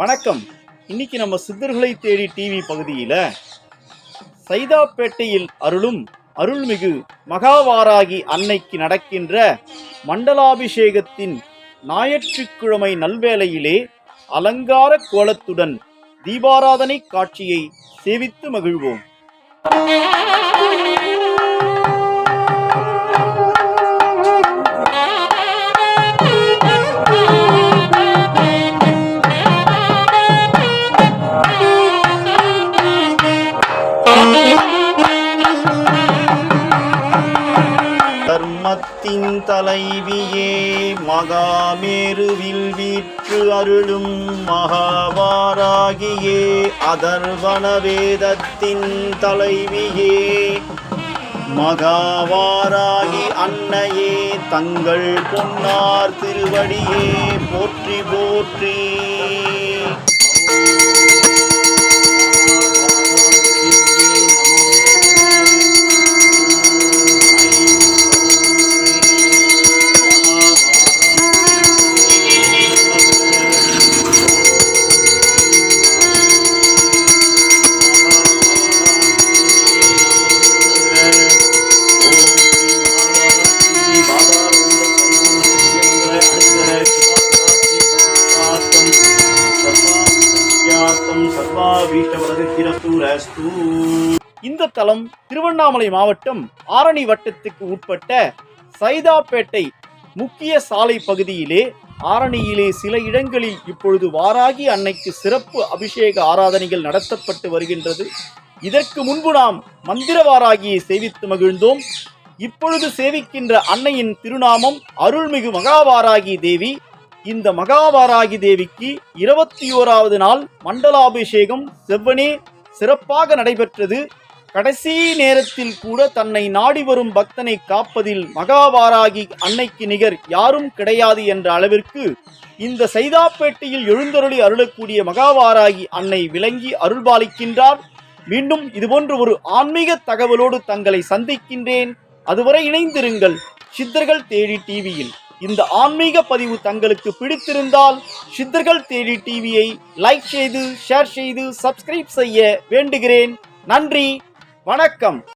வணக்கம். இன்னைக்கு நம்ம சித்தர்களை தேடி டிவி பகுதியில் சைதாப்பேட்டையில் அருளும் அருள்மிகு மகாவாராகி அன்னைக்கு நடக்கின்ற மண்டலாபிஷேகத்தின் ஞாயிற்றுக்கிழமை நல்வேளையிலே அலங்கார கோலத்துடன் தீபாராதனை காட்சியை சேவித்து மகிழ்வோம். தர்மத்தின் தலைவியே மகாமேருவில் வீற்று அருளும் மகாவாராகியே அதர்வன வேதத்தின் தலைவியே. மகாவாராகி அன்னையே தங்கள் பொன்னார் திருவடியே போற்றி போற்றி. இந்த தலம் திருவண்ணாமலை மாவட்டம் ஆரணி வட்டத்துக்கு உட்பட்ட சைதாப்பேட்டை முக்கிய சாலை பகுதியிலே ஆரணியிலே சில இடங்களில் இப்பொழுது வாராகி அன்னைக்கு சிறப்பு அபிஷேக ஆராதனைகள் நடத்தப்பட்டு வருகின்றது. இதற்கு முன்பு நாம் மந்திரவாராகியை சேவித்து மகிழ்ந்தோம். இப்பொழுது சேவிக்கின்ற அன்னையின் திருநாமம் அருள்மிகு மகாவாராகி தேவி இந்த மகாவாராகி தேவிக்கு இருபத்தி ஓராவது நாள் மண்டலாபிஷேகம் செவ்வனே சிறப்பாக நடைபெற்றது. கடைசி நேரத்தில் கூட தன்னை நாடி வரும் பக்தனை காப்பதில் மகாவாராகி அன்னைக்கு நிகர் யாரும் கிடையாது என்ற அளவிற்கு இந்த சைதாப்பேட்டையில் எழுந்தருளி அருளக்கூடிய மகாவாராகி அன்னை விளங்கி அருள்பாலிக்கின்றார். மீண்டும் இதுபோன்று ஒரு ஆன்மீக தகவலோடு தங்களை சந்திக்கின்றேன். அதுவரை இணைந்திருங்கள். சித்தர்கள் தேடி டிவியில். இந்த ஆன்மீக பதிவு தங்களுக்கு பிடித்திருந்தால் சித்தர்கள் தேடி டிவியை லைக் செய்து ஷேர் செய்து சப்ஸ்கிரைப் செய்ய வேண்டுகிறேன். நன்றி வணக்கம்.